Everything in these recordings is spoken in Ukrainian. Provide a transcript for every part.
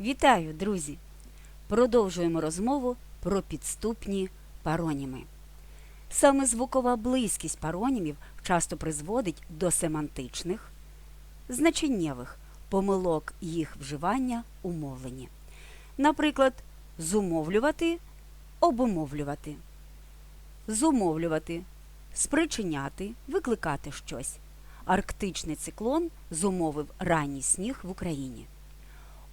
Вітаю, друзі! Продовжуємо розмову про підступні пароніми. Саме звукова близькість паронімів часто призводить до семантичних, значеннєвих помилок їх вживання у мовленні. Наприклад, зумовлювати, обумовлювати, зумовлювати, спричиняти, викликати щось. Арктичний циклон зумовив ранній сніг в Україні.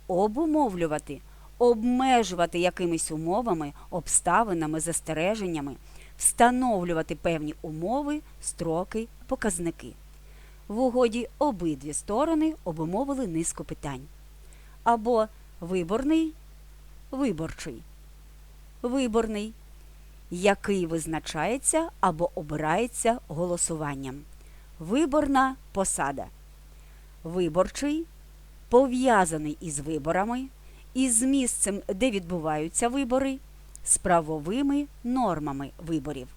Обумовлювати, обмежувати якимись умовами, обставинами, застереженнями, встановлювати певні умови, строки, показники. В угоді обидві сторони обумовили низку питань. Або виборний, виборчий, виборний, який визначається або обирається голосуванням. Виборна посада. Виборчий пов'язаний із виборами, із місцем, де відбуваються вибори, з правовими нормами виборів.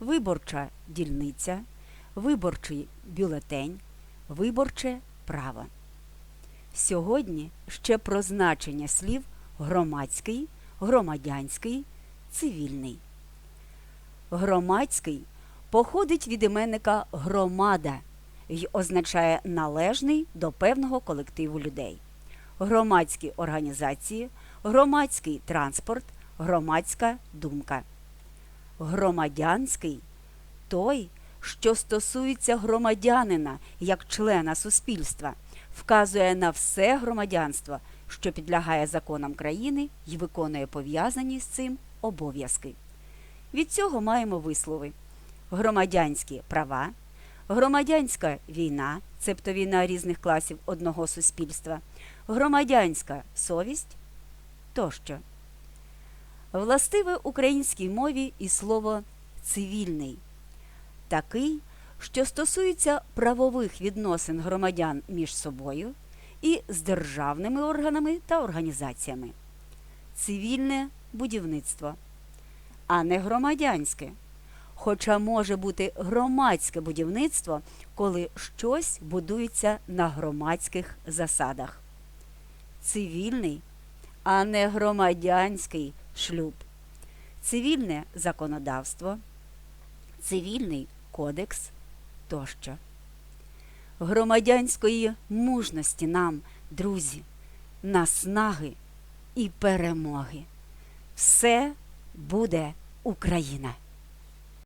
Виборча дільниця, виборчий бюлетень, виборче право. Сьогодні ще про значення слів громадський, громадянський, цивільний. Громадський походить від іменника громада й означає належний до певного колективу людей. Громадські організації, громадський транспорт, громадська думка. Громадянський той, що стосується громадянина як члена суспільства, вказує на все громадянство, що підлягає законам країни і виконує пов'язані з цим обов'язки. Від цього маємо вислови: громадянські права, громадянська війна, цебто війна різних класів одного суспільства, громадянська совість тощо. Властиве українській мові і слово цивільний, такий, що стосується правових відносин громадян між собою і з державними органами та організаціями. Цивільне будівництво, а не громадянське. Хоча може бути громадське будівництво, коли щось будується на громадських засадах. Цивільний, а не громадянський шлюб. Цивільне законодавство, цивільний кодекс тощо. Громадянської мужності нам, друзі, наснаги і перемоги. Все буде Україна!